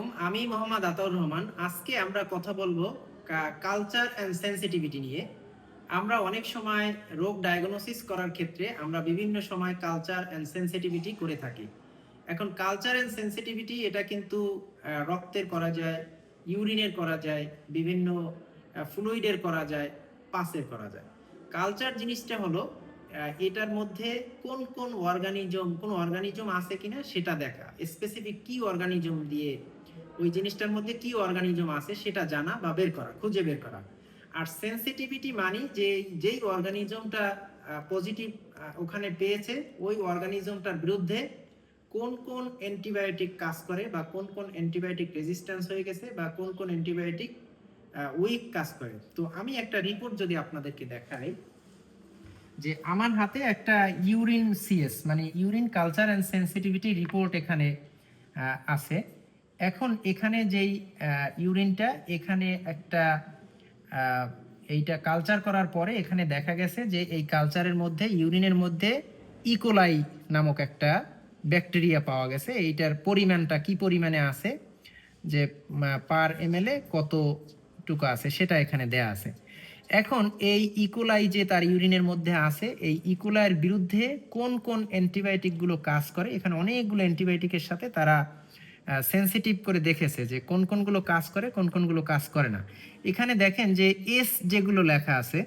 আলাইকুম। আমি মোহাম্মদ আতাউর রহমান। আজকে আমরা কথা বলব কালচার অ্যান্ড সেন্সিটিভিটি নিয়ে। আমরা অনেক সময় রোগ ডায়াগনোসিস করার ক্ষেত্রে আমরা বিভিন্ন সময় কালচার অ্যান্ড সেন্সিটিভিটি করে থাকি। এখন কালচার অ্যান্ড সেন্সিটিভিটি এটা কিন্তু রক্তের করা যায় ইউরিনের করা যায়, বিভিন্ন ফ্লুইডের করা যায় পাসের করা যায়। কালচার জিনিসটা হলো এটার মধ্যে কোন কোন অর্গানিজম কোন অর্গানিজম আছে কিনা সেটা দেখা। স্পেসিফিক কি অর্গানিজম দিয়ে ওই জিনিসটার মধ্যে কি অর্গানিজম আছে সেটা জানা বা বের করা, খুঁজে বের করা। আর সেন্সিটিভিটি মানে যে যেই অর্গানিজমটা পজিটিভ ওখানে পেয়েছে, ওই অর্গানিজমটার বিরুদ্ধে কোন কোন অ্যান্টিবায়োটিক কাজ করে বা কোন কোন অ্যান্টিবায়োটিক রেজিস্ট্যান্স হয়ে গেছে বা কোন কোন অ্যান্টিবায়োটিক উইক কাজ করে। তো আমি একটা রিপোর্ট যদি আপনাদেরকে দেখাই, যে আমার হাতে একটা ইউরিন সিএস মানে urine culture and sensitivity report এখানে আছে। এখন এখানে যেই ইউরিনটা, এখানে একটা এইটা কালচার করার পরে এখানে দেখা গেছে যে এই কালচারের মধ্যে, ইউরিনের মধ্যে ইকোলাই নামক একটা ব্যাকটেরিয়া পাওয়া গেছে। এইটার পরিমাণটা কি পরিমাণে আছে? যে পার এমএলএ কতটুকু আছে সেটা এখানে দেয়া আছে। এখন এই ইকোলাই যে তার ইউরিনের মধ্যে আছে, এই ইকোলাইয়ের বিরুদ্ধে কোন কোন অ্যান্টিবায়োটিকগুলো কাজ করে? এখানে অনেকগুলো অ্যান্টিবায়োটিকের সাথে তারা সেন্সিটিভ করে দেখেছে যে কোন কোনগুলো কাজ করে, কোন কোনগুলো কাজ করে না। এখানে দেখেন যে এস যেগুলো লেখা আছে,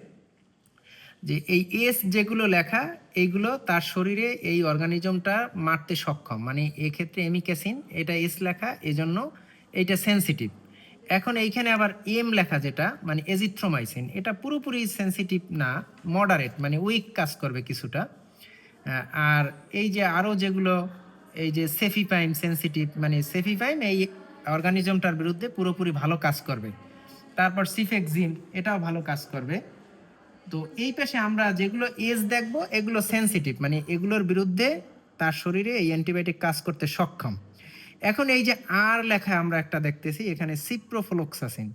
যে এই এস যেগুলো লেখা, এইগুলো তার শরীরে এই অর্গানিজমটা মারতে সক্ষম। মানে এক্ষেত্রে এমিকেসিন এটা এস লেখা, এজন্য এইটা সেন্সিটিভ এখন এইখানে আবার এম লেখা যেটা মানে এজিথ্রোমাইসিন এটা পুরোপুরি সেন্সিটিভ না মডারেট মানে উইক কাজ করবে কিছুটা। আর এই যে আরও যেগুলো এই যে সেফিপাইম সেন্সিটিভ মানে সেফিপাইম এই অর্গানিজমটার বিরুদ্ধে পুরোপুরি ভালো কাজ করবে। তারপর সিফেক্সিম এটাও ভালো কাজ করবে। তো এই পেশে আমরা যেগুলো এজ দেখব, এগুলো সেন্সিটিভ মানে এগুলোর বিরুদ্ধে তার শরীরে এই অ্যান্টিবায়োটিক কাজ করতে সক্ষম। এখন এই যে আর লেখা আমরা একটা দেখতেছি, এখানে সিপ্রোফ্লোক্সাসিন।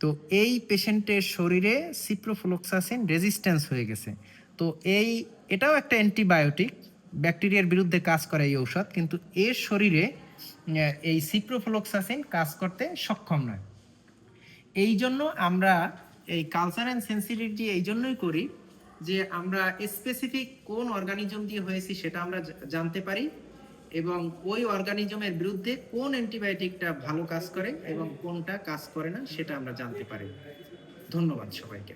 তো এই পেশেন্টের শরীরে সিপ্রোফ্লোক্সাসিন রেজিস্ট্যান্স হয়ে গেছে। তো এই, এটাও একটা অ্যান্টিবায়োটিক ব্যাকটেরিয়ার বিরুদ্ধে কাজ করে এই ঔষধ, কিন্তু এর শরীরে এই সিপ্রোফ্লোক্সাসিন কাজ করতে সক্ষম নয়। এই জন্য আমরা এই কালচার অ্যান্ড সেন্সিটিভিটি এই জন্যই করি যে আমরা স্পেসিফিক কোন অর্গানিজম দিয়ে হয়েছি সেটা আমরা জানতে পারি এবং ওই অর্গানিজমের বিরুদ্ধে কোন অ্যান্টিবায়োটিকটা ভালো কাজ করে এবং কোনটা কাজ করে না সেটা আমরা জানতে পারি। ধন্যবাদ সবাইকে।